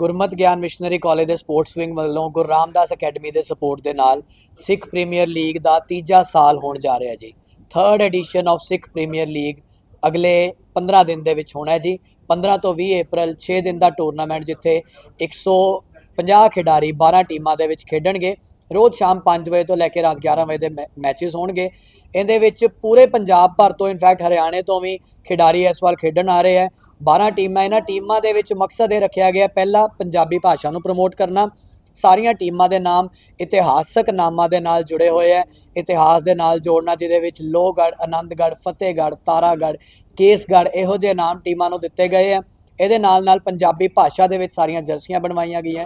ਗੁਰਮਤ Gyan missionary college ਦੇ sports wing ਵੱਲੋਂ Guru Ramdas academy ਦੇ ਸਪੋਰਟ ਦੇ ਨਾਲ ਸਿੱਖ ਪ੍ਰੀਮੀਅਰ ਲੀਗ ਦਾ ਤੀਜਾ ਸਾਲ ਹੋਣ ਜਾ ਰਿਹਾ ਜੀ। Third edition of Sikh premier league ਅਗਲੇ 15 ਦਿਨ ਦੇ ਵਿੱਚ ਹੋਣਾ ਹੈ ਜੀ। 15 ਤੋਂ 20 ਅਪ੍ਰੈਲ 6 ਦਿਨ ਦਾ ਟੂਰਨਾਮੈਂਟ ਜਿੱਥੇ 150 ਖਿਡਾਰੀ 12 ਟੀਮਾਂ ਦੇ ਵਿੱਚ ਖੇਡਣਗੇ। ਰੋਜ਼ ਸ਼ਾਮ 5 ਵਜੇ ਤੋਂ ਲੈ ਕੇ ਰਾਤ 11 ਵਜੇ ਦੇ ਮੈਚਸ ਹੋਣਗੇ। ਇਹਦੇ ਵਿੱਚ ਪੂਰੇ ਪੰਜਾਬ ਭਰ ਤੋਂ ਇਨਫੈਕਟ ਹਰਿਆਣੇ ਤੋਂ ਵੀ ਖਿਡਾਰੀ ਇਸ ਵਾਰ ਖੇਡਣ ਆ ਰਹੇ ਹੈ। 12 ਟੀਮਾਂ, ਇਹਨਾਂ ਟੀਮਾਂ ਦੇ ਵਿੱਚ ਮਕਸਦ ਇਹ ਰੱਖਿਆ ਗਿਆ ਪਹਿਲਾ ਪੰਜਾਬੀ ਭਾਸ਼ਾ ਨੂੰ ਪ੍ਰਮੋਟ ਕਰਨਾ। ਸਾਰੀਆਂ ਟੀਮਾਂ ਦੇ ਨਾਮ ਇਤਿਹਾਸਕ ਨਾਮਾਂ ਦੇ ਨਾਲ ਜੁੜੇ ਹੋਏ ਹੈ। ਇਤਿਹਾਸ ਦੇ ਨਾਲ ਜੋੜਨਾ, ਜਿਹਦੇ ਵਿੱਚ ਲੋਹਗੜ੍ਹ, ਆਨੰਦਗੜ੍ਹ, ਫਤਿਹਗੜ੍ਹ, ਤਾਰਾਗੜ੍ਹ, ਕੇਸਗੜ੍ਹ ਇਹੋ ਜਿਹੇ ਨਾਮ ਟੀਮਾਂ ਨੂੰ ਦਿੱਤੇ ਗਏ ਹੈ। ਇਹਦੇ ਨਾਲ ਨਾਲ ਪੰਜਾਬੀ ਭਾਸ਼ਾ ਦੇ ਵਿੱਚ ਸਾਰੀਆਂ ਜਰਸੀਆਂ ਬਣਵਾਈਆਂ ਗਈਆਂ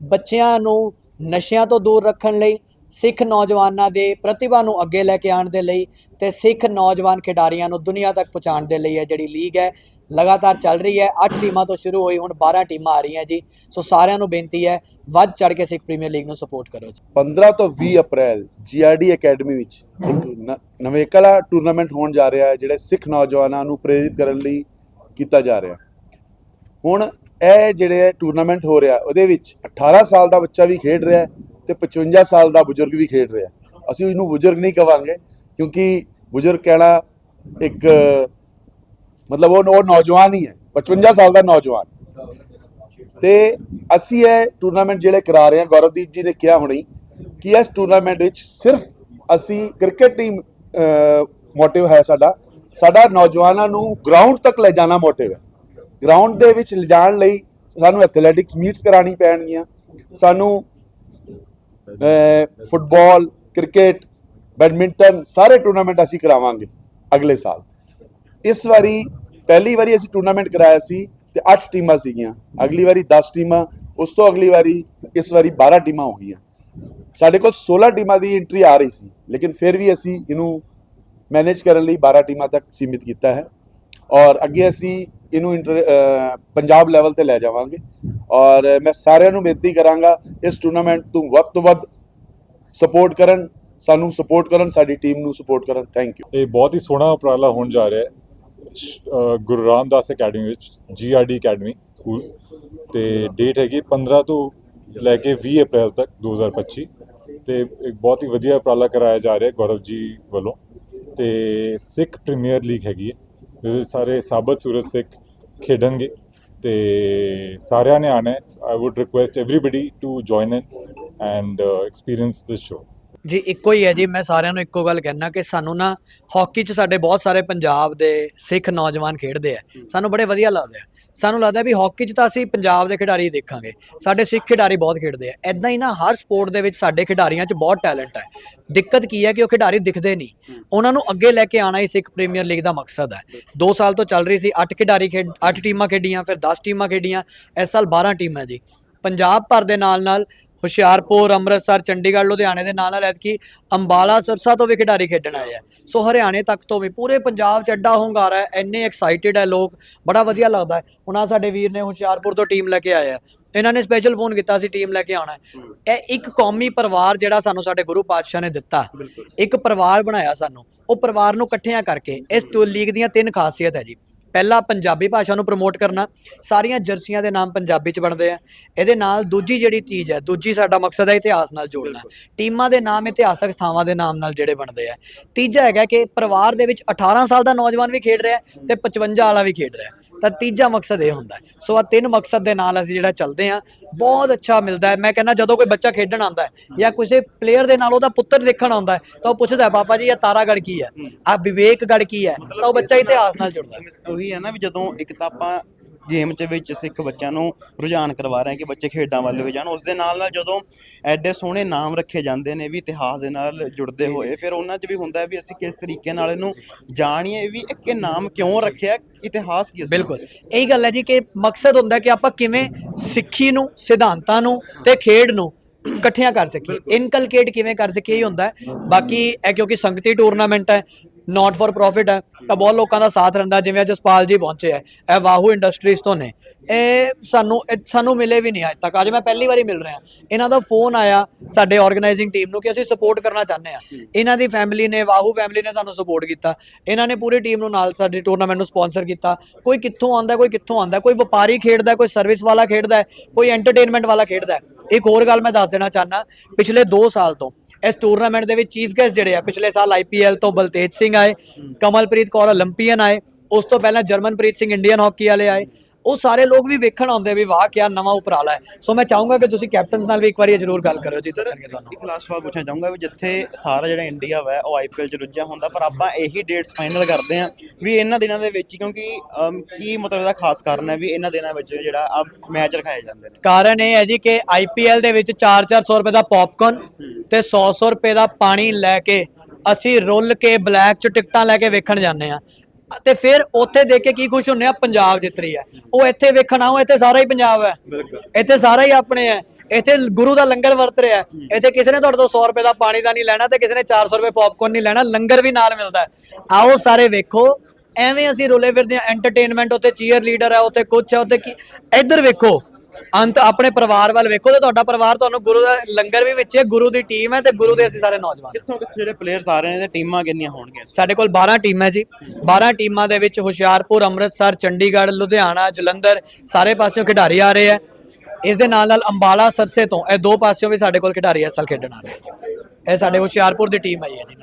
ਬੱਚਿਆਂ ਨੂੰ ਨਸ਼ਿਆਂ ਤੋਂ ਦੂਰ ਰੱਖਣ ਲਈ, ਸਿੱਖ ਨੌਜਵਾਨਾਂ ਦੇ ਪ੍ਰਤਿਭਾ ਨੂੰ ਅੱਗੇ ਲੈ ਕੇ ਆਉਣ ਦੇ ਲਈ ਤੇ ਸਿੱਖ ਨੌਜਵਾਨ ਖਿਡਾਰੀਆਂ ਨੂੰ ਦੁਨੀਆ ਤੱਕ ਪਹੁੰਚਾਉਣ ਦੇ ਲਈ ਇਹ ਜਿਹੜੀ ਲੀਗ ਹੈ, ਲਗਾਤਾਰ ਚੱਲ ਰਹੀ ਹੈ। 8 ਟੀਮਾਂ ਤੋਂ ਸ਼ੁਰੂ ਹੋਈ, ਹੁਣ 12 ਟੀਮਾਂ ਆ ਰਹੀਆਂ ਜੀ। ਸੋ ਸਾਰਿਆਂ ਨੂੰ ਬੇਨਤੀ ਹੈ, ਵੱਧ ਚੜ ਕੇ ਸਿੱਖ ਪ੍ਰੀਮੀਅਰ ਲੀਗ ਨੂੰ ਸਪੋਰਟ ਕਰੋ ਜੀ। 15 ਤੋਂ 20 ਅਪ੍ਰੈਲ ਜੀਆਰਡੀ ਅਕੈਡਮੀ ਵਿੱਚ ਇੱਕ ਨ- ਨਵੇਕਲਾ ਟੂਰਨਾਮੈਂਟ ਹੋਣ ਜਾ ਰਿਹਾ ਹੈ, ਜਿਹੜੇ ਸਿੱਖ ਨੌਜਵਾਨਾਂ ਨੂੰ ਪ੍ਰੇਰਿਤ ਕਰਨ ਲਈ ਕੀਤਾ ਜਾ ਰਿਹਾ ਹੁਣ ਇਹ ਜਿਹੜੇ ਟੂਰਨਾਮੈਂਟ ਹੋ ਰਿਹਾ, ਉਹਦੇ ਵਿੱਚ 18 ਸਾਲ ਦਾ ਬੱਚਾ ਵੀ ਖੇਡ ਰਿਹਾ ਹੈ ਤੇ 55 ਸਾਲ ਦਾ ਬਜ਼ੁਰਗ ਵੀ ਖੇਡ ਰਿਹਾ ਅਸੀਂ ਇਹਨੂੰ ਬਜ਼ੁਰਗ ਨਹੀਂ ਕਵਾਂਗੇ, ਕਿਉਂਕਿ ਬਜ਼ੁਰਗ ਕਹਿਣਾ ਇੱਕ, ਮਤਲਬ ਉਹ ਉਹ ਨੌਜਵਾਨ ਹੀ ਹੈ 55 ਸਾਲ ਦਾ ਨੌਜਵਾਨ। ਤੇ ਅਸੀਂ ਇਹ ਟੂਰਨਾਮੈਂਟ ਜਿਹੜੇ ਕਰਾ ਰਹੇ ਹਾਂ, ਗੌਰਵਦੀਪ ਜੀ ਨੇ ਕਿਹਾ ਹੁਣੀ ਕਿ ਇਸ ਟੂਰਨਾਮੈਂਟ ਵਿੱਚ ਸਿਰਫ ਅਸੀਂ ਕ੍ਰਿਕਟ ਟੀਮ ਮੋਟਿਵ ਹੈ ਸਾਡਾ। ਸਾਡਾ ਨੌਜਵਾਨਾਂ ਨੂੰ ਗਰਾਊਂਡ ਤੱਕ ਲੈ ਜਾਣਾ ਮੋਟਿਵ ਹੈ। ਗਰਾਊਂਡ ਦੇ ਵਿੱਚ ਲਿਜਾਣ ਲਈ ਸਾਨੂੰ ਐਥਲੈਟਿਕਸ ਮੀਟਸ ਕਰਾਣੀ ਪੈਣਗੀਆਂ। ਸਾਨੂੰ ਫੁੱਟਬਾਲ ਕ੍ਰਿਕਟ ਬੈਡਮਿੰਟਨ ਸਾਰੇ ਟੂਰਨਾਮੈਂਟ ਅਸੀਂ ਕਰਾਵਾਂਗੇ ਅਗਲੇ ਸਾਲ। ਇਸ ਵਾਰੀ ਪਹਿਲੀ ਵਾਰੀ ਅਸੀਂ ਟੂਰਨਾਮੈਂਟ ਕਰਾਇਆ ਸੀ ਤੇ 8 ਟੀਮਾਂ ਸੀਗੀਆਂ। ਅਗਲੀ ਵਾਰੀ 10 ਟੀਮਾਂ, ਉਸ ਤੋਂ ਅਗਲੀ ਵਾਰੀ, ਇਸ ਵਾਰੀ 12 ਟੀਮਾਂ ਹੋ ਗਈਆਂ। ਸਾਡੇ ਕੋਲ 16 ਟੀਮਾਂ ਦੀ ਐਂਟਰੀ ਆ ਰਹੀ ਸੀ, ਲੇਕਿਨ ਫਿਰ ਵੀ ਅਸੀਂ ਇਹਨੂੰ ਮੈਨੇਜ ਕਰਨ ਲਈ 12 ਟੀਮਾਂ ਤੱਕ ਸੀਮਿਤ ਕੀਤਾ ਹੈ। ਔਰ ਅੱਗੇ ਅਸੀਂ ਇਹਨੂੰ ਇੰਟਰ ਪੰਜਾਬ ਲੈਵਲ ਤੇ ਲੈ ਜਾਵਾਂਗੇ। ਔਰ ਮੈਂ ਸਾਰਿਆਂ ਨੂੰ ਬੇਨਤੀ ਕਰਾਂਗਾ, ਇਸ ਟੂਰਨਾਮੈਂਟ ਤੋਂ ਵੱਧ ਤੋਂ ਵੱਧ ਸਪੋਰਟ ਕਰਨ, ਸਾਨੂੰ ਸਪੋਰਟ ਕਰਨ, ਸਾਡੀ ਟੀਮ ਨੂੰ ਸਪੋਰਟ ਕਰਨ। ਥੈਂਕ ਯੂ ਇਹ ਬਹੁਤ ਹੀ ਸੋਹਣਾ ਉਪਰਾਲਾ ਹੋਣ ਜਾ ਰਿਹਾ ਹੈ ਗੁਰੂ ਰਾਮਦਾਸ ਅਕੈਡਮੀ ਵਿੱਚ ਜੀਆਰਡੀ ਅਕੈਡਮੀ ਸਕੂਲ। ਤੇ ਡੇਟ ਹੈਗੀ 15 ਤੋਂ ਲੈ ਕੇ 20 ਅਪ੍ਰੈਲ ਤੱਕ 2025 ਤੇ ਇੱਕ ਬਹੁਤ ਹੀ ਵਧੀਆ ਉਪਰਾਲਾ ਕਰਾਇਆ ਜਾ ਰਿਹਾ ਗੌਰਵ ਜੀ ਵੱਲੋਂ। ਤੇ ਸਿੱਖ ਪ੍ਰੀਮੀਅਰ ਲੀਗ ਹੈਗੀ ਹੈ ਜਿਹਦੇ ਵਿੱਚ ਸਾਰੇ ਸਾਬਤ ਸੂਰਤ ਸਿੱਖ ਖੇਡਣਗੇ ਤੇ ਸਾਰਿਆਂ ਨੇ ਆਣਾ I would request everybody to join in and experience this show ਜੀ ਇੱਕੋ ਹੀ ਹੈ ਜੀ ਮੈਂ ਸਾਰਿਆਂ ਨੂੰ ਇੱਕੋ ਗੱਲ ਕਹਿਣਾ ਕਿ ਸਾਨੂੰ ਨਾ ਹਾਕੀ 'ਚ ਸਾਡੇ ਬਹੁਤ ਸਾਰੇ ਪੰਜਾਬ ਦੇ ਸਿੱਖ ਨੌਜਵਾਨ ਖੇਡਦੇ ਆ। ਸਾਨੂੰ ਬੜੇ ਵਧੀਆ ਲੱਗਦੇ ਆ। ਸਾਨੂੰ ਲੱਗਦਾ ਵੀ ਹਾਕੀ 'ਚ ਤਾਂ ਅਸੀਂ ਪੰਜਾਬ ਦੇ ਖਿਡਾਰੀ ਦੇਖਾਂਗੇ। ਸਾਡੇ ਸਿੱਖ ਖਿਡਾਰੀ ਬਹੁਤ ਖੇਡਦੇ ਆ। ਐਦਾਂ ਹੀ ਨਾ ਹਰ ਸਪੋਰਟ ਦੇ ਵਿੱਚ ਸਾਡੇ ਖਿਡਾਰੀਆਂ 'ਚ ਬਹੁਤ ਟੈਲੈਂਟ ਹੈ। ਦਿੱਕਤ ਕੀ ਹੈ ਕਿ ਉਹ ਖਿਡਾਰੀ ਦਿਖਦੇ ਨਹੀਂ। ਉਹਨਾਂ ਨੂੰ ਅੱਗੇ ਲੈ ਕੇ ਆਣਾ ਹੀ ਸਿੱਖ ਪ੍ਰੀਮੀਅਰ ਲੀਗ ਦਾ ਮਕਸਦ ਹੈ। 2 ਸਾਲ ਤੋਂ ਚੱਲ ਰਹੀ ਸੀ 8 ਖਿਡਾਰੀ ਖੇਡ 8 ਟੀਮਾਂ ਖੇਡੀਆਂ ਫਿਰ 10 ਟੀਮਾਂ ਖੇਡੀਆਂ। ਇਸ ਸਾਲ 12 ਟੀਮਾਂ ਜੀ। ਪੰਜਾਬ ਭਰ ਦੇ ਨਾਲ ਨਾਲ ਹੁਸ਼ਿਆਰਪੁਰ ਅੰਮ੍ਰਿਤਸਰ ਚੰਡੀਗੜ੍ਹ ਲੁਧਿਆਣੇ ਦੇ ਨਾਲ ਨਾਲ ਐਤਕੀ ਅੰਬਾਲਾ ਸਰਸਾ ਤੋਂ ਵੀ ਖਿਡਾਰੀ ਖੇਡਣ ਆਏ ਆ। ਸੋ ਹਰਿਆਣੇ ਤੱਕ ਤੋਂ ਵੀ ਪੂਰੇ ਪੰਜਾਬ ਚ ਐਡਾ ਹੁੰਗਾਰਾ ਹੈ ਇੰਨੇ ਐਕਸਾਈਟਿਡ ਹੈ ਲੋਕ ਬੜਾ ਵਧੀਆ ਲੱਗਦਾ ਹੈ। ਹੁਣ ਸਾਡੇ ਵੀਰ ਨੇ ਹੁਸ਼ਿਆਰਪੁਰ ਤੋਂ ਟੀਮ ਲੈ ਕੇ ਆਏ ਆ। ਇਹਨਾਂ ਨੇ ਸਪੈਸ਼ਲ ਫੋਨ ਕੀਤਾ ਸੀ ਟੀਮ ਲੈ ਕੇ ਆਉਣਾ ਹੈ। ਇਹ ਇੱਕ ਕੌਮੀ ਪਰਿਵਾਰ ਜਿਹੜਾ ਸਾਨੂੰ ਸਾਡੇ ਗੁਰੂ ਪਾਤਸ਼ਾਹ ਨੇ ਦਿੱਤਾ। ਇੱਕ ਪਰਿਵਾਰ ਬਣਾਇਆ ਸਾਨੂੰ। ਉਹ ਪਰਿਵਾਰ ਨੂੰ ਇਕੱਠਿਆਂ ਕਰਕੇ ਇਸ ਟੂ ਲੀਗ ਦੀਆਂ ਤਿੰਨ ਖਾਸੀਅਤ ਹੈ ਜੀ। ਪਹਿਲਾ ਪੰਜਾਬੀ ਭਾਸ਼ਾ ਨੂੰ ਪ੍ਰਮੋਟ ਕਰਨਾ ਸਾਰੀਆਂ ਜਰਸੀਆਂ ਦੇ ਨਾਮ ਪੰਜਾਬੀ ਚ ਬਣਦੇ ਆ। ਇਹਦੇ ਨਾਲ ਦੂਜੀ ਜਿਹੜੀ ਚੀਜ਼ ਹੈ ਦੂਜੀ ਸਾਡਾ ਮਕਸਦ ਹੈ ਇਤਿਹਾਸ ਨਾਲ ਜੋੜਨਾ। ਟੀਮਾਂ ਦੇ ਨਾਮ ਇਤਿਹਾਸਕ ਥਾਵਾਂ ਦੇ ਨਾਮ ਨਾਲ ਜਿਹੜੇ ਬਣਦੇ ਆ। ਤੀਜਾ ਹੈਗਾ ਕਿ ਪਰਿਵਾਰ ਦੇ ਵਿੱਚ 18 ਸਾਲ ਦਾ ਨੌਜਵਾਨ ਵੀ ਖੇਡ ਰਿਹਾ ਤੇ 55 ਵਾਲਾ ਵੀ ਖੇਡ ਰਿਹਾ ਤਾਂ ਤੀਜਾ ਮਕਸਦ ਇਹ ਹੁੰਦਾ ਸੋ ਆ ਤਿੰਨ ਮਕਸਦ ਦੇ ਨਾਲ ਅਸੀਂ ਜਿਹੜਾ ਚੱਲਦੇ ਆ ਬਹੁਤ ਅੱਛਾ ਮਿਲਦਾ ਹੈ। ਮੈਂ ਕਹਿੰਦਾ ਜਦੋਂ ਕੋਈ ਬੱਚਾ ਖੇਡਣ ਆਉਂਦਾ ਹੈ ਜਾਂ ਕਿਸੇ ਪਲੇਅਰ ਦੇ ਨਾਲ ਉਹਦਾ ਪੁੱਤਰ ਦੇਖਣ ਆਉਂਦਾ ਹੈ, ਤਾਂ ਉਹ ਪੁੱਛਦਾ ਪਾਪਾ ਜੀ, ਇਹ ਤਾਰਾਗੜ ਕੀ ਹੈ? ਆ ਵਿਵੇਕਗੜ ਕੀ ਹੈ? ਤਾਂ ਉਹ ਬੱਚਾ ਇਤਿਹਾਸ ਨਾਲ ਜੁੜਦਾ ਉਹੀ ਹੈ ਨਾ ਵੀ ਜਦੋਂ ਇੱਕ ਤਾਂ ਆਪਾਂ ਗੇਮ 'ਚ ਵਿੱਚ ਸਿੱਖ ਬੱਚਿਆਂ ਨੂੰ ਰੁਝਾਨ ਕਰਵਾ ਰਹੇ ਹਾਂ ਕਿ ਬੱਚੇ ਖੇਡਾਂ ਵੱਲ ਵੀ ਜਾਣ। ਉਸ ਦੇ ਨਾਲ ਨਾਲ ਜਦੋਂ ਐਡੇ ਸੋਹਣੇ ਨਾਮ ਰੱਖੇ ਜਾਂਦੇ ਨੇ ਵੀ ਇਤਿਹਾਸ ਦੇ ਨਾਲ ਜੁੜਦੇ ਹੋਏ ਫਿਰ ਉਹਨਾਂ 'ਚ ਵੀ ਹੁੰਦਾ ਹੈ ਵੀ ਅਸੀਂ ਕਿਸ ਤਰੀਕੇ ਨਾਲ ਇਹਨੂੰ ਜਾਣੀਏ ਵੀ ਇੱਕ ਇਹ ਨਾਮ ਕਿਉਂ ਰੱਖਿਆ ਇਤਿਹਾਸ ਕੀ? ਬਿਲਕੁਲ। ਇਹੀ ਗੱਲ ਹੈ ਜੀ ਕਿ ਮਕਸਦ ਹੁੰਦਾ ਕਿ ਆਪਾਂ ਕਿਵੇਂ ਸਿੱਖੀ ਨੂੰ ਸਿਧਾਂਤਾਂ ਨੂੰ ਤੇ ਖੇਡ ਨੂੰ ਇਕੱਠਿਆਂ ਕਰ ਸਕੀਏ। ਇਨਕਲਕੇਟ ਕਿਵੇਂ ਕਰ ਸਕੀਏ ਇਹ ਹੁੰਦਾ ਬਾਕੀ ਇਹ ਕਿਉਂਕਿ ਸੰਗਤੀ ਟੂਰਨਾਮੈਂਟ ਹੈ ਨਾਟ ਫॉर ਪ੍ਰੋਫਿਟ ਹੈ ਤਾਂ ਬਹੁਤ ਲੋਕਾਂ ਦਾ ਸਾਥ ਰਹਿੰਦਾ ਜਿਵੇਂ ਅੱਜ ਜਸਪਾਲ ਜੀ ਪਹੁੰਚੇ ਹੈ, ਇਹ ਵਾਹੂ ਇੰਡਸਟਰੀਜ਼ ਤੋਂ ਨੇ। ਇਹ ਸਾਨੂੰ ਇਹ ਸਾਨੂੰ ਮਿਲੇ ਵੀ ਨਹੀਂ ਅੱਜ ਤੱਕ। ਅੱਜ ਮੈਂ ਪਹਿਲੀ ਵਾਰੀ ਮਿਲ ਰਿਹਾ। ਇਹਨਾਂ ਦਾ ਫੋਨ ਆਇਆ ਸਾਡੇ ਆਰਗੇਨਾਈਜ਼ਿੰਗ ਟੀਮ ਨੂੰ ਕਿ ਅਸੀਂ ਸਪੋਰਟ ਕਰਨਾ ਚਾਹੁੰਦੇ ਆ ਇਹਨਾਂ ਦੀ ਫੈਮਿਲੀ ਨੇ ਵਾਹੂ ਫੈਮਿਲੀ ਨੇ ਸਾਨੂੰ ਸਪੋਰਟ ਕੀਤਾ। ਇਹਨਾਂ ਨੇ ਪੂਰੀ ਟੀਮ ਨੂੰ ਨਾਲ ਸਾਡੀ ਟੂਰਨਾਮੈਂਟ ਨੂੰ ਸਪਾਂਸਰ ਕੀਤਾ। ਕੋਈ ਕਿੱਥੋਂ ਆਉਂਦਾ ਕੋਈ ਕਿੱਥੋਂ ਆਉਂਦਾ। ਕੋਈ ਵਪਾਰੀ ਖੇਡਦਾ ਕੋਈ ਸਰਵਿਸ ਵਾਲਾ ਖੇਡਦਾ ਕੋਈ ਐਂਟਰਟੇਨਮੈਂਟ ਵਾਲਾ ਖੇਡਦਾ। ਇੱਕ ਹੋਰ ਗੱਲ ਮੈਂ ਦੱਸ ਦੇਣਾ ਚਾਹਨਾ ਪਿਛਲੇ 2 ਸਾਲ ਤੋਂ ਇਸ ਟੂਰਨਾਮੈਂਟ ਦੇ ਵਿੱਚ ਚੀਫ ਗੈਸਟ ਜਿਹੜੇ ਆ ਪਿਛਲੇ ਸਾਲ ਆਈਪੀਐਲ ਤੋਂ ਬਲਤੇਜ ਸਿੰਘ ਆਏ ਕਮਲਪ੍ਰੀਤ ਕੌਰ ਓਲੰਪੀਅਨ ਆਏ। ਉਸ ਤੋਂ ਪਹਿਲਾਂ ਜਰਮਨਪ੍ਰੀਤ ਸਿੰਘ ਇੰਡੀਅਨ ਹਾਕੀ ਵਾਲੇ ਆਏ। ਉਹ ਸਾਰੇ ਲੋਕ ਵੀ ਵੇਖਣ ਆਉਂਦੇ ਵੀ ਵਾਹ ਕਿਆ ਨਵਾਂ ਉਪਰਾਲਾ ਹੈ। ਸੋ ਮੈਂ ਚਾਹੂੰਗਾ ਕਿ ਤੁਸੀਂ ਕੈਪਟਨਸ ਨਾਲ ਵੀ ਇੱਕ ਵਾਰੀ ਇਹ ਜ਼ਰੂਰ ਗੱਲ ਕਰਿਓ ਜੀ ਦੱਸਣਗੇ ਤੁਹਾਨੂੰ। ਇੱਕ ਲਾਸਟ ਸਵਾਲ ਪੁੱਛਣਾ ਚਾਹੂੰਗਾ ਵੀ ਜਿੱਥੇ ਸਾਰਾ ਜਿਹੜਾ ਇੰਡੀਆ ਵਾ ਉਹ ਆਈਪੀਐਲ ਚ ਰੁੱਝਿਆ ਹੁੰਦਾ ਪਰ ਆਪਾਂ ਇਹੀ ਡੇਟਸ ਫਾਈਨਲ ਕਰਦੇ ਆ ਵੀ ਇਹਨਾਂ ਦਿਨਾਂ ਦੇ ਵਿੱਚ ਕਿਉਂਕਿ ਕੀ ਮਤਲਬ ਇਹਦਾ ਖਾਸ ਕਾਰਨ ਹੈ ਵੀ ਇਹਨਾਂ ਦਿਨਾਂ ਵਿੱਚ ਜਿਹੜਾ ਮੈਚ ਰਖਾਏ ਜਾਂਦੇ ਨੇ? ਕਾਰਨ ਇਹ ਹੈ ਜੀ ਕਿ ਆਈਪੀਐਲ ਦੇ ਵਿੱਚ 4-400 ਰੁਪਏ ਦਾ ਪੌਪਕਾਰਨ ਤੇ 100-100 ਰੁਪਏ ਦਾ ਪਾਣੀ ਲੈ ਕੇ ਅਸੀਂ ਰੁੱਲ ਕੇ ਬਲੈਕ ਚ ਟਿਕਟਾਂ ਲੈ ਕੇ ਵੇਖਣ ਜਾਂਦੇ ਆ ਤੇ ਫਿਰ ਉੱਥੇ ਦੇਖ ਕੇ ਕੀ ਖੁਸ਼ ਹੁੰਨੇ ਆ? ਪੰਜਾਬ ਜਿੱਤ ਰਹੀ ਹੈ। ਉਹ ਇੱਥੇ ਵੇਖਣ ਆਓ ਇੱਥੇ ਸਾਰਾ ਹੀ ਪੰਜਾਬ ਹੈ। ਇੱਥੇ ਸਾਰਾ ਹੀ ਆਪਣੇ ਹੈ। ਇੱਥੇ ਗੁਰੂ ਦਾ ਲੰਗਰ ਵਰਤ ਰਿਹਾ। ਇੱਥੇ ਕਿਸੇ ਨੇ ਤੁਹਾਡੇ ਤੋਂ 100 ਰੁਪਏ ਦਾ ਪਾਣੀ ਦਾ ਨਹੀਂ ਲੈਣਾ ਤੇ ਕਿਸੇ ਨੇ 400 ਰੁਪਏ ਪੌਪਕਾਰਨ ਨਹੀਂ ਲੈਣਾ ਲੰਗਰ ਵੀ ਨਾਲ ਮਿਲਦਾ। ਆਓ ਸਾਰੇ ਵੇਖੋ ਐਵੇਂ ਅਸੀਂ ਰੋਲੇ ਫਿਰਦੇ ਆ ਐਂਟਰਟੇਨਮੈਂਟ ਉੱਤੇ ਚੀਅਰ ਲੀਡਰ ਹੈ ਉੱਥੇ ਕੁਛ ਹੈ ਉੱਥੇ ਕੀ ਇੱਧਰ ਵੇਖੋ। ਅੰਤ ਆਪਣੇ ਪਰਿਵਾਰ ਵੱਲ ਵੇਖੋ ਤੇ ਤੁਹਾਡਾ ਪਰਿਵਾਰ ਤੁਹਾਨੂੰ ਗੁਰੂ ਦਾ ਲੰਗਰ ਵੀ ਵਿੱਚ ਹੈ ਗੁਰੂ ਦੀ ਟੀਮ ਹੈ ਤੇ ਗੁਰੂ ਦੇ ਅਸੀਂ ਸਾਰੇ ਨੌਜਵਾਨ। ਕਿੱਥੋਂ ਕਿੱਥੇ ਜਿਹੜੇ ਪਲੇਅਰਸ ਆ ਰਹੇ ਨੇ ਤੇ ਟੀਮਾਂ ਕਿੰਨੀਆਂ ਹੋਣਗੀਆਂ? ਸਾਡੇ ਕੋਲ 12 ਟੀਮਾਂ ਜੀ। 12 ਟੀਮਾਂ ਦੇ ਵਿੱਚ ਹੁਸ਼ਿਆਰਪੁਰ ਅੰਮ੍ਰਿਤਸਰ ਚੰਡੀਗੜ੍ਹ ਲੁਧਿਆਣਾ ਜਲੰਧਰ ਸਾਰੇ ਪਾਸਿਓਂ ਖਿਡਾਰੀ ਆ ਰਹੇ ਆ ਇਸ ਦੇ ਨਾਲ ਨਾਲ ਅੰਬਾਲਾ ਸਰਸੇ ਤੋਂ ਇਹ ਦੋ ਪਾਸਿਓਂ ਵੀ ਸਾਡੇ ਕੋਲ ਖਿਡਾਰੀ ਇਸ ਸਾਲ ਖੇਡਣ ਆ ਰਹੇ ਆ ਜੀ ਇਹ ਸਾਡੇ ਹੁਸ਼ਿਆਰਪੁਰ ਦੀ ਟੀਮ ਆਈ ਹੈ ਜੀ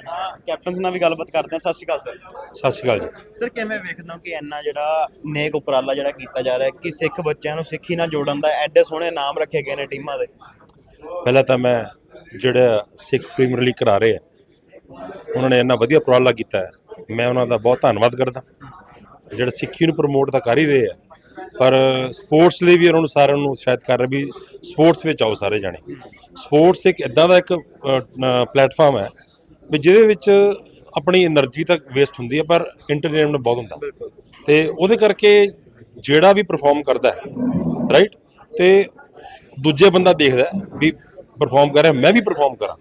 ਕੈਪਟਨਸ ਨਾਲ ਵੀ ਗੱਲਬਾਤ ਕਰਦੇ ਆ ਸਤਿ ਸ਼੍ਰੀ ਅਕਾਲ ਸਰ ਸਤਿ ਸ਼੍ਰੀ ਅਕਾਲ ਜੀ। ਸਰ ਕਿਵੇਂ ਵੇਖਦੇ ਹੋ ਕਿ ਇੰਨਾ ਜਿਹੜਾ ਨੇਕ ਉਪਰਾਲਾ ਜਿਹੜਾ ਕੀਤਾ ਜਾ ਰਿਹਾ ਹੈ ਕਿ ਸਿੱਖ ਬੱਚਿਆਂ ਨੂੰ ਸਿੱਖੀ ਨਾਲ ਜੋੜਨ ਦਾ ਐਡੇ ਸੋਹਣੇ ਨਾਮ ਰੱਖੇ ਗਏ ਨੇ ਟੀਮਾਂ ਦੇ? ਪਹਿਲਾਂ ਤਾਂ ਮੈਂ ਜਿਹੜਾ ਸਿੱਖ ਪ੍ਰੀਮੀਅਰ ਲੀਗ ਕਰਾ ਰਹੇ ਆ ਉਹਨਾਂ ਨੇ ਇੰਨਾ ਵਧੀਆ ਉਪਰਾਲਾ ਕੀਤਾ ਹੈ। ਮੈਂ ਉਹਨਾਂ ਦਾ ਬਹੁਤ ਧੰਨਵਾਦ ਕਰਦਾ। ਜਿਹੜਾ ਸਿੱਖੀ ਨੂੰ ਪ੍ਰਮੋਟ ਤਾਂ ਕਰ ਹੀ ਰਹੇ ਆ ਪਰ ਸਪੋਰਟਸ ਲਈ ਵੀ ਉਹਨਾਂ ਨੂੰ ਸਾਰਿਆਂ ਨੂੰ ਉਤਸ਼ਾਹਿਤ ਕਰ ਰਹੇ ਵੀ ਸਪੋਰਟਸ ਵਿੱਚ ਆਓ ਸਾਰੇ ਜਾਣੇ। ਸਪੋਰਟਸ ਇੱਕ ਇਦਾਂ ਦਾ ਇੱਕ ਪਲੇਟਫਾਰਮ ਹੈ ਵੀ ਜਿਹਦੇ ਵਿੱਚ ਆਪਣੀ એનર્ਜੀ ਤਾਂ ਵੇਸਟ ਹੁੰਦੀ ਹੈ, ਪਰ ਇੰਟਰਟੇਨਮੈਂਟ ਬਹੁਤ ਹੁੰਦਾ। ਤੇ ਉਹਦੇ ਕਰਕੇ ਜਿਹੜਾ ਵੀ ਪਰਫਾਰਮ ਕਰਦਾ ਹੈ ਰਾਈਟ ਤੇ ਦੂਜੇ ਬੰਦਾ ਦੇਖਦਾ ਵੀ ਪਰਫਾਰਮ ਕਰ ਰਿਹਾ, ਮੈਂ ਵੀ ਪਰਫਾਰਮ ਕਰਾਂ।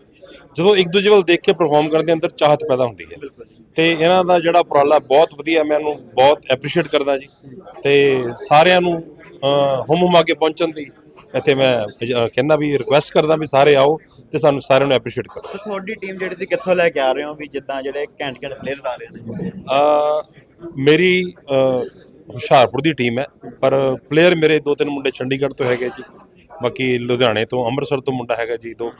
ਜਦੋਂ ਇੱਕ ਦੂਜੇ ਵੱਲ ਦੇਖ ਕੇ ਪਰਫਾਰਮ ਕਰਨ ਦੇ ਅੰਦਰ ਚਾਹਤ ਪੈਦਾ ਹੁੰਦੀ ਹੈ। ਤੇ ਇਹਨਾਂ ਦਾ ਜਿਹੜਾ ਉਪਰਾਲਾ ਬਹੁਤ ਵਧੀਆ ਮੈਂ ਇਹਨੂੰ ਬਹੁਤ ਐਪਰੀਸ਼ੀਏਟ ਕਰਦਾ ਜੀ। ਤੇ ਸਾਰਿਆਂ ਨੂੰ ਹੁਮ ਹੁਮਾ ਕੇ ਪਹੁੰਚਣ ਦੀ ਇੱਥੇ ਮੈਂ ਕਹਿੰਦਾ ਵੀ ਰਿਕੁਐਸਟ ਕਰਦਾ ਵੀ ਸਾਰੇ ਆਓ ਤੇ ਸਾਨੂੰ ਸਾਰਿਆਂ ਨੂੰ ਐਪਰੀਸ਼ੀਏਟ ਕਰੋ। ਤੁਹਾਡੀ ਟੀਮ ਜਿਹੜੀ ਤੁਸੀਂ ਕਿੱਥੋਂ ਲੈ ਕੇ ਆ ਰਹੇ ਹੋ ਵੀ ਜਿੱਦਾਂ ਜਿਹੜੇ ਘੈਂਟ ਘੈਂਟ ਪਲੇਅਰਸ ਆ ਰਹੇ ਨੇ? ਅਹ ਮੇਰੀ ਹੁਸ਼ਿਆਰਪੁਰ ਦੀ ਟੀਮ ਹੈ ਪਰ ਪਲੇਅਰ ਮੇਰੇ ਦੋ ਤਿੰਨ ਮੁੰਡੇ ਚੰਡੀਗੜ੍ਹ ਤੋਂ ਹੈਗੇ ਜੀ। ਬਾਕੀ ਲੁਧਿਆਣੇ ਤੋਂ, ਅੰਮ੍ਰਿਤਸਰ ਤੋਂ ਮੁੰਡਾ ਹੈਗਾ ਜੀ ਦੋ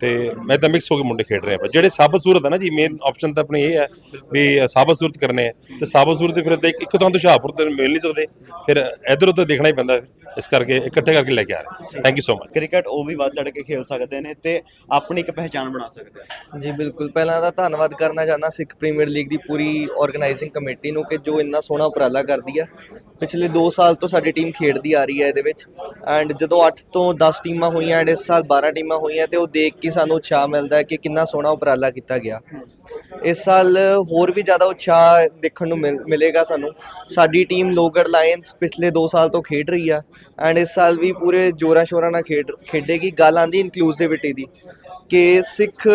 ਤੇ ਮੈਂ ਤਾਂ ਮਿਕਸ ਹੋ ਕੇ ਮੁੰਡੇ ਖੇਡ ਰਹੇ ਆ ਜਿਹੜੇ ਸਾਬਤ ਸੂਰਤ ਹੈ ਨਾ ਜੀ ਮੇਨ ਆਪਸ਼ਨ ਤਾਂ ਆਪਣੀ ਇਹ ਹੈ ਵੀ ਸਾਬਤ ਸੂਰਤ ਕਰਨੇ ਆ। ਤੇ ਸਾਬਤ ਸੂਰਤ ਫਿਰ ਤੇ ਇੱਕ ਤੋਂ ਹੁਸ਼ਿਆਰਪੁਰ ਤੇ ਮਿਲ ਨਹੀਂ ਸਕਦੇ। ਫਿਰ ਇਧਰ ਉਧਰ ਦੇਖਣਾ ਹੀ ਪੈਂਦਾ। ਫਿਰ ਇਸ ਕਰਕੇ ਇਕੱਠੇ ਕਰਕੇ ਲੈ ਕੇ ਆ ਰਹੇ thank you so much cricket ਉਹ ਵੀ ਵੱਧ ਚੜ ਕੇ ਖੇਡ ਸਕਦੇ ਨੇ ਤੇ ਆਪਣੀ ਇੱਕ ਪਹਿਚਾਣ ਬਣਾ ਸਕਦੇ ਆ। ਜੀ ਬਿਲਕੁਲ। ਪਹਿਲਾਂ ਤਾਂ ਧੰਨਵਾਦ ਕਰਨਾ ਚਾਹੁੰਦਾ ਸਿੱਖ ਪ੍ਰੀਮੀਅਰ ਲੀਗ ਦੀ ਪੂਰੀ ਆਰਗੇਨਾਈਜ਼ਿੰਗ ਕਮੇਟੀ ਨੂੰ ਕਿ ਜੋ ਇੰਨਾ ਸੋਹਣਾ ਉਪਰਾਲਾ ਕਰਦੀ ਆ। ਪਿਛਲੇ 2 ਸਾਲ ਤੋਂ ਸਾਡੀ ਟੀਮ ਖੇਡਦੀ ਆ ਰਹੀ ਹੈ ਇਹਦੇ ਵਿੱਚ। ਐਂਡ ਜਦੋਂ 8 ਤੋਂ 10 ਟੀਮਾਂ ਹੋਈਆਂ ਐਂਡ ਇਸ ਸਾਲ 12 ਟੀਮਾਂ ਹੋਈਆਂ ਤੇ ਉਹ ਦੇਖ ਕੇ ਸਾਨੂੰ ਉਤਸ਼ਾਹ ਮਿਲਦਾ ਹੈ ਕਿ ਕਿੰਨਾ ਸੋਹਣਾ ਉਪਰਾਲਾ ਕੀਤਾ ਗਿਆ। ਇਸ ਸਾਲ ਹੋਰ ਵੀ ਜ਼ਿਆਦਾ ਉਤਸ਼ਾਹ ਦੇਖਣ ਨੂੰ ਮਿਲ- ਮਿਲੇਗਾ ਸਾਨੂੰ। ਸਾਡੀ ਟੀਮ ਲੋਗੜ ਲਾਇਨਸ ਪਿਛਲੇ 2 ਸਾਲ ਤੋਂ ਖੇਡ ਰਹੀ ਆ ਐਂਡ ਇਸ ਸਾਲ ਵੀ ਪੂਰੇ ਜੋਰਾਂ ਸ਼ੋਰਾਂ ਨਾਲ ਖੇਡ ਖੇਡੇਗੀ। ਗੱਲ ਆਂਦੀ ਇਨਕਲੂਸਿਵਿਟੀ ਦੀ ਕਿ ਸਿੱਖ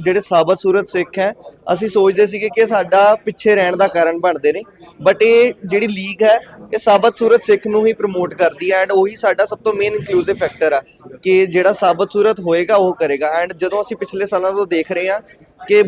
ਜਿਹੜੇ ਸਾਬਤ ਸੂਰਤ ਸਿੱਖ ਹੈ, ਅਸੀਂ ਸੋਚਦੇ ਸੀਗੇ ਕਿ ਸਾਡਾ ਪਿੱਛੇ ਰਹਿਣ ਦਾ ਕਾਰਨ ਬਣਦੇ ਨੇ ਬਟ ਇਹ ਜਿਹੜੀ ਲੀਗ ਹੈ, ਇਹ ਸਾਬਤ ਸੂਰਤ ਸਿੱਖ ਨੂੰ ਹੀ ਪ੍ਰਮੋਟ ਕਰਦੀ ਹੈ ਐਂਡ ਉਹੀ ਸਾਡਾ ਸਭ ਤੋਂ ਮੇਨ ਇਨਕਲੂਸਿਵ ਫੈਕਟਰ ਆ ਕਿ ਜਿਹੜਾ ਸਾਬਤ ਸੂਰਤ ਹੋਏਗਾ, ਉਹ ਕਰੇਗਾ। ਐਂਡ ਜਦੋਂ ਅਸੀਂ ਪਿਛਲੇ ਸਾਲਾਂ ਤੋਂ ਦੇਖ ਰਹੇ ਹਾਂ ਕਿ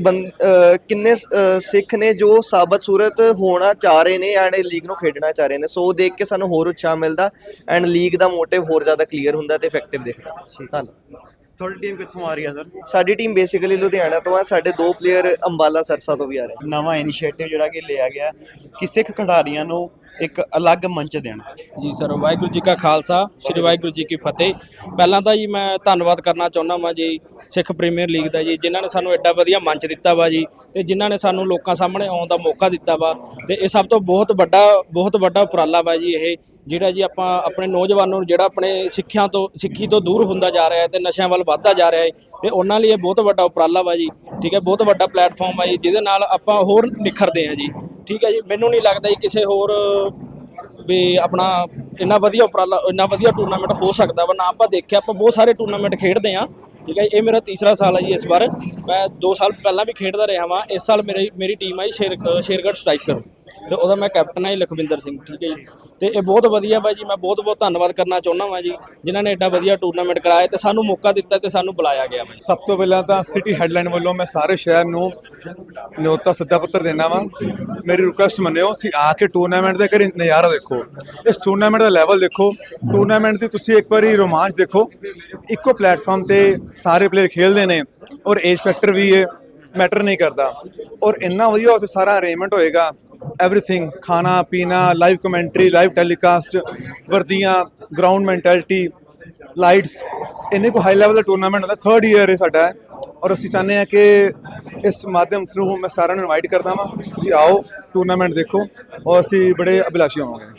ਕਿੰਨੇ ਸਿੱਖ ਨੇ ਜੋ ਸਾਬਤ ਸੂਰਤ ਹੋਣਾ ਚਾਹ ਰਹੇ ਨੇ ਐਂਡ ਲੀਗ ਨੂੰ ਖੇਡਣਾ ਚਾਹ ਰਹੇ ਨੇ। ਸੋ ਉਹ ਦੇਖ ਕੇ ਸਾਨੂੰ ਹੋਰ ਉਤਸ਼ਾਹ ਮਿਲਦਾ ਐਂਡ ਲੀਗ ਦਾ ਮੋਟਿਵ ਹੋਰ ਜ਼ਿਆਦਾ ਕਲੀਅਰ ਹੁੰਦਾ ਤੇ ਇਫੈਕਟਿਵ ਦਿਖਦਾ। ਧੰਨਵਾਦ ਤੁਹਾਡੀ ਟੀਮ ਕਿੱਥੋਂ ਆ ਰਹੀ ਹੈ ਸਰ ਸਾਡੀ ਟੀਮ ਬੇਸਿਕਲੀ ਲੁਧਿਆਣਾ ਤੋਂ ਆ ਸਾਡੇ ਦੋ ਪਲੇਅਰ ਅੰਬਾਲਾ ਸਰਸਾ ਤੋਂ ਵੀ ਆ ਰਹੇ ਨਵਾਂ ਇਨੀਸ਼ੀਏਟਿਵ ਜਿਹੜਾ ਕਿ ਲਿਆ ਗਿਆ ਕਿ ਸਿੱਖ ਖਿਡਾਰੀਆਂ ਨੂੰ ਇੱਕ ਅਲੱਗ ਮੰਚ ਦੇਣ। ਜੀ ਸਰ ਵਾਹਿਗੁਰੂ ਜੀ ਕਾ ਖਾਲਸਾ ਸ੍ਰੀ ਵਾਹਿਗੁਰੂ ਜੀ ਕੀ ਫਤਿਹ। ਪਹਿਲਾਂ ਤਾਂ ਜੀ ਮੈਂ ਧੰਨਵਾਦ ਕਰਨਾ ਚਾਹੁੰਦਾ ਵਾਂ ਜੀ ਸਿੱਖ ਪ੍ਰੀਮੀਅਰ ਲੀਗ ਦਾ ਜੀ, ਜਿਨ੍ਹਾਂ ਨੇ ਸਾਨੂੰ ਐਡਾ ਵਧੀਆ ਮੰਚ ਦਿੱਤਾ ਵਾ ਜੀ ਤੇ ਜਿਨ੍ਹਾਂ ਨੇ ਸਾਨੂੰ ਲੋਕਾਂ ਸਾਹਮਣੇ ਆਉਣ ਦਾ ਮੌਕਾ ਦਿੱਤਾ ਵਾ ਤੇ ਇਹ ਸਭ ਤੋਂ ਬਹੁਤ ਵੱਡਾ ਬਹੁਤ ਵੱਡਾ ਉਪਰਾਲਾ ਵਾ ਜੀ ਇਹ, ਜਿਹੜਾ ਜੀ ਆਪਾਂ ਆਪਣੇ ਨੌਜਵਾਨਾਂ ਨੂੰ, ਜਿਹੜਾ ਆਪਣੇ ਸਿੱਖਿਆ ਤੋਂ, ਸਿੱਖੀ ਤੋਂ ਦੂਰ ਹੁੰਦਾ ਜਾ ਰਿਹਾ ਹੈ ਤੇ ਨਸ਼ਿਆਂ ਵੱਲ ਵੱਧਦਾ ਜਾ ਰਿਹਾ ਹੈ ਤੇ ਉਹਨਾਂ ਲਈ ਇਹ ਬਹੁਤ ਵੱਡਾ ਉਪਰਾਲਾ ਵਾ ਜੀ, ਠੀਕ ਹੈ, ਬਹੁਤ ਵੱਡਾ ਪਲੇਟਫਾਰਮ ਆ ਜੀ, ਜਿਹਦੇ ਨਾਲ ਆਪਾਂ ਹੋਰ ਨਿਖਰਦੇ ਆ ਜੀ, ਠੀਕ ਹੈ ਜੀ, ਮੈਨੂੰ ਨਹੀਂ ਲੱਗਦਾ ਜੀ ਕਿਸੇ ਹੋਰ ਵੀ ਆਪਣਾ ਇੰਨਾ ਵਧੀਆ ਉਪਰਾਲਾ, ਇੰਨਾ ਵਧੀਆ ਟੂਰਨਾਮੈਂਟ ਹੋ ਸਕਦਾ ਵਾ, ਨਾ ਆਪਾਂ ਦੇਖਿਆ, ਆਪਾਂ ਬਹੁਤ ਸਾਰੇ ਟੂਰਨਾਮੈਂਟ ਖੇਡਦੇ ਆ ਠੀਕ ਹੈ ਇਹ ਮੇਰਾ ਤੀਸਰਾ ਸਾਲ ਹੈ ਜੀ ਇਸ ਵਾਰ। ਮੈਂ 2 ਸਾਲ ਪਹਿਲਾਂ ਵੀ ਖੇਡਦਾ ਰਿਹਾ ਵਾਂ। ਇਸ ਸਾਲ ਮੇਰੀ ਮੇਰੀ ਟੀਮ ਹੈ ਜੀ ਸ਼ੇਰ ਸ਼ੇਰਗੜ੍ਹ ਸਟ੍ਰਾਈਕਰ ਤੇ ਉਹਦਾ ਮੈਂ ਕੈਪਟਨ ਹਾਂ ਜੀ, ਲਖਵਿੰਦਰ ਸਿੰਘ, ਠੀਕ ਹੈ ਜੀ। ਤੇ ਇਹ ਬਹੁਤ ਵਧੀਆ ਬਾਈ ਜੀ, ਮੈਂ ਬਹੁਤ ਬਹੁਤ ਧੰਨਵਾਦ ਕਰਨਾ ਚਾਹੁੰਦਾ ਵਾਂ ਜੀ, ਜਿਨ੍ਹਾਂ ਨੇ ਐਡਾ ਵਧੀਆ ਟੂਰਨਾਮੈਂਟ ਕਰਾਇਆ ਤੇ ਸਾਨੂੰ ਮੌਕਾ ਦਿੱਤਾ ਤੇ ਸਾਨੂੰ ਬੁਲਾਇਆ ਗਿਆ ਬਾਈ ਸਭ ਤੋਂ ਪਹਿਲਾਂ ਤਾਂ ਸਿਟੀ ਹੈਡਲਾਈਨ ਵੱਲੋਂ ਮੈਂ ਸਾਰੇ ਸ਼ਹਿਰ ਨੂੰ ਨਿਯੋਤਾ ਸੱਦਾ ਪੱਤਰ ਦੇਣਾ ਵਾਂ। ਮੇਰੀ ਰਿਕੁਐਸਟ ਮੰਨਿਓ, ਤੁਸੀਂ ਆ ਕੇ ਟੂਰਨਾਮੈਂਟ ਦੇ ਘਰੇ ਨਜ਼ਾਰਾ ਦੇਖੋ। ਇਸ ਟੂਰਨਾਮੈਂਟ ਦਾ ਲੈਵਲ ਦੇਖੋ। ਟੂਰਨਾਮੈਂਟ ਦੀ ਤੁਸੀਂ ਇੱਕ ਵਾਰੀ ਰੋਮਾਂਚ ਦੇਖੋ। ਇੱਕੋ ਪਲੇਟਫਾਰਮ ਤੇ ਸਾਰੇ ਪਲੇਅਰ ਖੇਡਦੇ ਨੇ ਔਰ ਏਜ ਫੈਕਟਰ ਵੀ ਹੈ ਮੈਟਰ ਨਹੀਂ ਕਰਦਾ। ਔਰ ਇੰਨਾ ਵਧੀਆ ਉੱਥੇ ਸਾਰਾ ਅਰੇਂਜਮੈਂਟ ਹੋਏਗਾ। ਐਵਰੀਥਿੰਗ ਖਾਣਾ ਪੀਣਾ ਲਾਈਵ ਕਮੈਂਟਰੀ ਲਾਈਵ ਟੈਲੀਕਾਸਟ ਵਰਦੀਆਂ ਗਰਾਊਂਡ ਮੈਂਟੈਲਿਟੀ ਲਾਈਟਸ ਇੰਨੇ ਕੋ ਹਾਈ ਲੈਵਲ ਦਾ ਟੂਰਨਾਮੈਂਟ ਹੁੰਦਾ ਥਰਡ ਈਅਰ ਹੈ ਸਾਡਾ ਔਰ ਅਸੀਂ ਚਾਹੁੰਦੇ ਹਾਂ ਕਿ ਇਸ ਮਾਧਿਅਮ ਥਰੂ ਮੈਂ ਸਾਰਿਆਂ ਨੂੰ ਇਨਵਾਈਟ ਕਰਦਾ ਵਾਂ ਤੁਸੀਂ ਆਓ ਟੂਰਨਾਮੈਂਟ ਦੇਖੋ ਔਰ ਅਸੀਂ ਬੜੇ ਅਭਿਲਾਸ਼ੀ ਹੋਵਾਂਗੇ